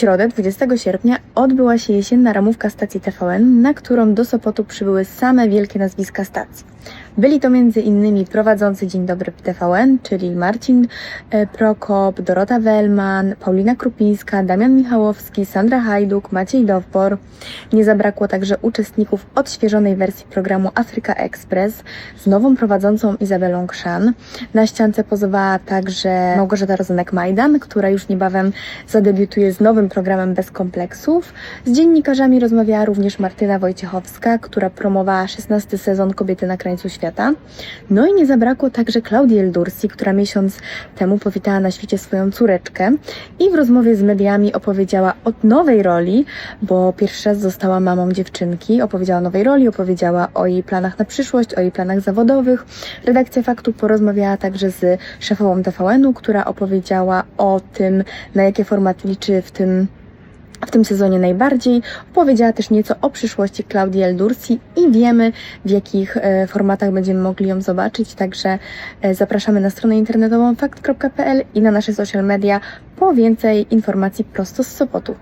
środę, 20 sierpnia, odbyła się jesienna ramówka stacji TVN, na którą do Sopotu przybyły same wielkie nazwiska stacji. Byli to m.in. prowadzący Dzień Dobry TVN, czyli Marcin e, Prokop, Dorota Wellman, Paulina Krupińska, Damian Michałowski, Sandra Hajduk, Maciej Dowbor. Nie zabrakło także uczestników odświeżonej wersji programu Afryka Express z nową prowadzącą Izabelą Krzan. Na ściance pozowała także Małgorzata Rozenek-Majdan, która już niebawem zadebiutuje z nowym programem Bez Kompleksów. Z dziennikarzami rozmawiała również Martyna Wojciechowska, która promowała 16 sezon Kobiety na krańcu świata. No i nie zabrakło także Klaudii Eldursi, która miesiąc temu powitała na świecie swoją córeczkę i w rozmowie z mediami opowiedziała o nowej roli, bo pierwszy raz została mamą dziewczynki. Opowiedziała o nowej roli, opowiedziała o jej planach na przyszłość, o jej planach zawodowych. Redakcja Faktu porozmawiała także z szefową TVN-u, która opowiedziała o tym, na jakie formaty liczy w tym w tym sezonie najbardziej. Opowiedziała też nieco o przyszłości Klaudii Eldursi i wiemy, w jakich e, formatach będziemy mogli ją zobaczyć. Także e, zapraszamy na stronę internetową fakt.pl i na nasze social media po więcej informacji prosto z Sopotu.